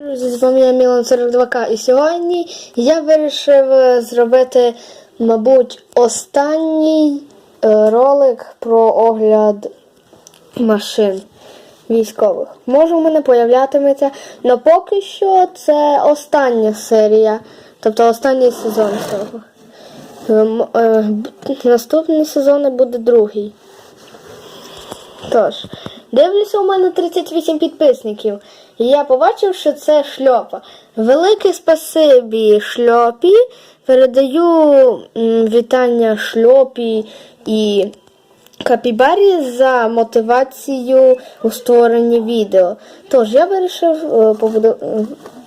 Друзі, з вами я Мілан 42К і сьогодні я вирішив е, зробити, мабуть, останній е, ролик про огляд машин військових. Може в мене появлятиметься, але поки що це остання серія, тобто останній сезон цього. Ем, е, Наступний сезон буде другий. Тож, дивлюся, у мене 38 підписників. І я побачив, що це шльопа. Велике спасибі шльопі. Передаю вітання шльопі і Капібарі за мотивацію у створенні відео. Тож я вирішив е, побуду...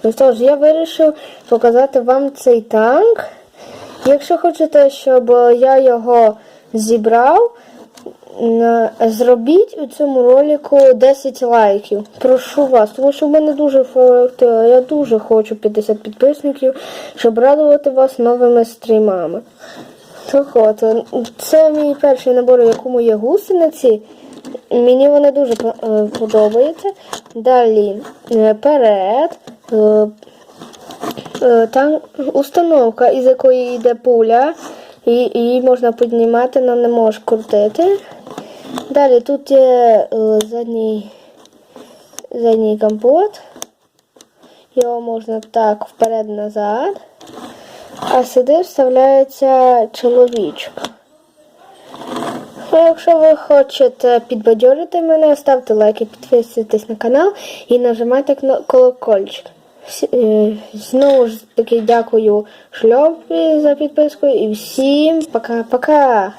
е, Тож я вирішив показати вам цей танк. Якщо хочете, щоб я його зібрав, зробіть у цьому ролику 10 лайків. Прошу вас, тому що в мене дуже факт, я дуже хочу 50 підписників, щоб радувати вас новими стрімами. Так от, це мій перший набор, у якому є гусениці. Мені вони дуже е, подобаються. Далі е, перед. Е, Там установка, із якої йде пуля, і її можна піднімати, але не можеш крутити. Далі тут є е, задній, задній компот. Його можна так вперед-назад. А сюди вставляється чоловічок. Якщо ви хочете підбадьорити мене, ставте лайки, підписуйтесь на канал і нажимайте колокольчик. Е, Знову ж таки дякую шльопі за підписку і всім пока-пока.